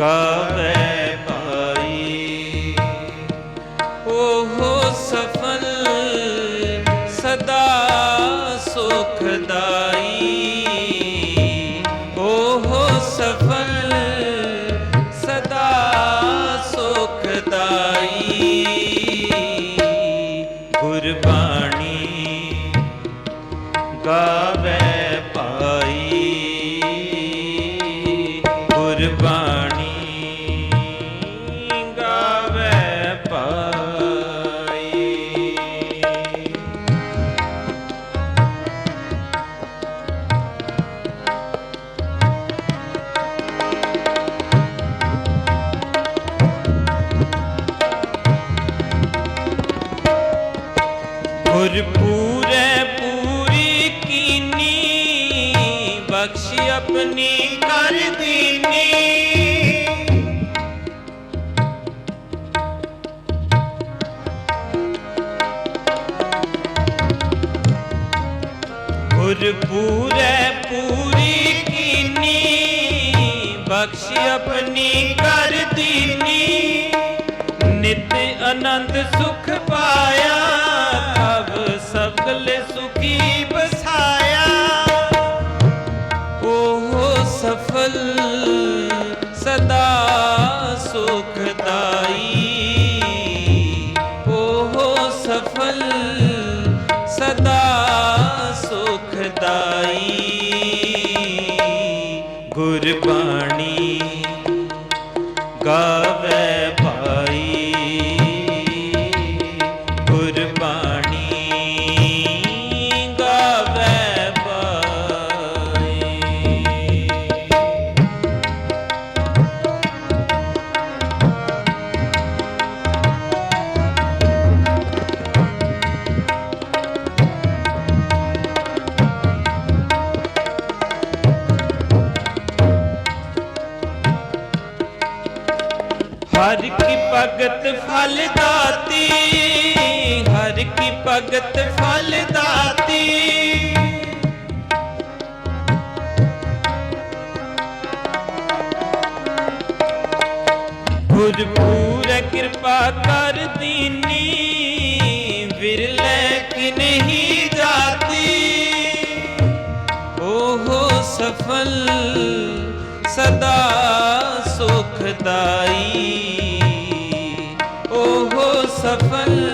ਗਾਵੇ ਭਾਈ। ਓਹੋ ਸਫਲ ਸਦਾ ਸੁਖਦਾਈ। ਓਹੋ ਸਫਲ ਸਦਾ ਸੁਖਦਾਈ। ਗੁਰਬਾਣੀ ਗਾਵੇ ਗੁਰ ਪੂਰੇ ਪੂਰੀ ਕੀਨੀ, ਬਖਸ਼ ਆਪਣੀ ਕਰ ਦੀਨੀ। ਗੁਰ ਪੂਰੇ ਪੂਰੀ ਕੀਨੀ, ਬਖਸ਼ ਆਪਣੀ ਕਰ ਦੀਨੀ। ਨਿਤ ਆਨੰਦ ਸੁਖ ਪਾਇਆ ਸਗਲ ਸੁਖੀ ਬਸਾਇਆ। ਉਹ ਸਫਲ ਸਦਾ ਸੁਖਦਾਈ। ਉਹ ਸਫਲ ਸਦਾ ਸੁਖਦਾਈ। ਗੁਰਬਾਣੀ ਹਰ ਕੀ ਭਗਤ ਫਲ ਦਾਤੀ, ਹਰ ਕੀ ਭਗਤ ਫਲ ਦਾਤੀ। ਗੁਰਪੂਰ ਕਿਰਪਾ ਕਰ ਦੀਨੀ, ਵਿਰਲੇ ਕਿ ਨਹੀਂ ਜਾਤੀ। ਓਹੋ ਸਫਲ ਸਦਾ ਸੁਖਦਾਈ। ਓਹੋ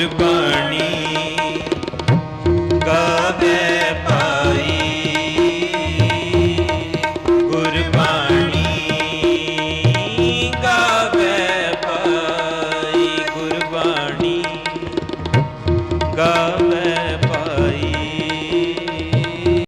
कृपा